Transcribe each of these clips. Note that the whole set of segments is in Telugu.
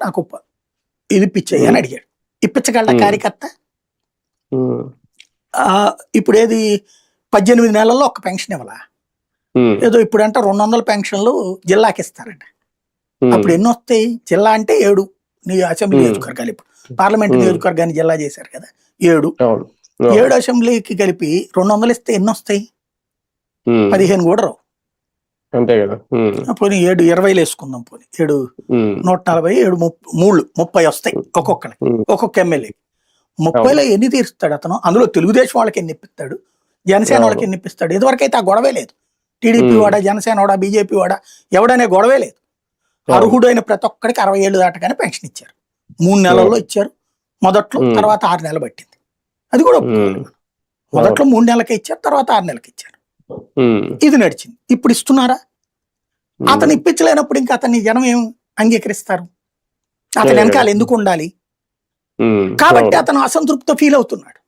నాకు ఇది ఇప్పించాయి అని అడిగాడు. ఇప్పించగలరా ఉమ్. కార్యకర్త? ఇప్పుడు ఏది పద్దెనిమిది నెలల్లో ఒక పెన్షన్ ఇవ్వాల? ఏదో ఇప్పుడు అంటే రెండు వందల పెన్షన్లు జిల్లాకి ఇస్తారట. అప్పుడు ఎన్ని వస్తాయి? జిల్లా అంటే ఏడు. నీ అసెంబ్లీ. నియోజకవర్గాలు ఇప్పుడు. పార్లమెంట్. నియోజకవర్గాన్ని జిల్లా చేశారు కదా. ఏడు. ఏడు అసెంబ్లీకి కలిపి రెండు వందలు ఇస్తే ఎన్ని వస్తాయి? పదిహేను కూడా రావు. అంతే కదా. పోనీ ఏడు ఇరవైలు వేసుకుందాం పోనీ. ఏడు నూట నలభై ఏడు మూడు ముప్పై వస్తాయి ఒక్కొక్కరికి ఉమ్, ఒక్కొక్క ఎమ్మెల్యే ముప్పైలో ఎన్ని తీరుస్తాడు అతను? అందులో తెలుగుదేశం వాళ్ళకి ఎన్ని ఇప్పిస్తాడు? జనసేన. వాళ్ళకి ఎన్ని ఇప్పిస్తాడు? ఇదివరకైతే ఆ గొడవే లేదు. టీడీపీ. వాడా జనసేన వాడా బీజేపీ వాడా ఎవడనే గొడవే లేదు. అర్హుడైన ప్రతి ఒక్కడికి అరవై ఏళ్ళు దాటగానే పెన్షన్ ఇచ్చారు. మూడు నెలల్లో ఇచ్చారు. మొదట్లో. తర్వాత ఆరు నెలలు పట్టింది. అది కూడా. మొదట్లో మూడు నెలలకే ఇచ్చారు తర్వాత ఆరు నెలలకి ఇచ్చారు. ఇది నడిచింది. ఇప్పుడు ఇస్తున్నారా? అతను ఇప్పించలేనప్పుడు ఇంకా అతన్ని జనం ఏం అంగీకరిస్తారు? అతని. వెనకాల ఎందుకు ఉండాలి? కాబట్టి. అతను అసంతృప్తితో ఫీల్ అవుతున్నాడు.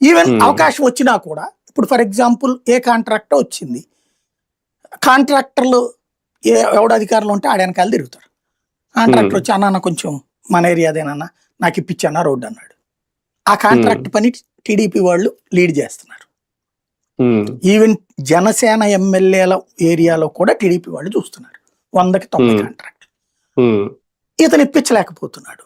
ఈవెన్. అవకాశం వచ్చినా కూడా ఇప్పుడు ఫర్ ఎగ్జాంపుల్ ఏ కాంట్రాక్టర్ వచ్చింది? కాంట్రాక్టర్లు ఏ ఎవడ అధికారులు ఉంటే ఆడ వెనకాల తిరుగుతారు కాంట్రాక్టర్. వచ్చి అన్న కొంచెం మన ఏరియాదేనన్నా నాకు ఇప్పించానా రోడ్డు అన్నాడు. ఆ కాంట్రాక్ట్ పని టీడీపీ వాళ్ళు లీడ్ చేస్తున్నారు. ఈవెన్ జనసేన ఎమ్మెల్యేల ఏరియాలో కూడా టీడీపీ వాళ్ళు చూస్తున్నారు. వందకి తొంభై. కాంట్రాక్ట్ ఇతను ఇప్పించలేకపోతున్నాడు.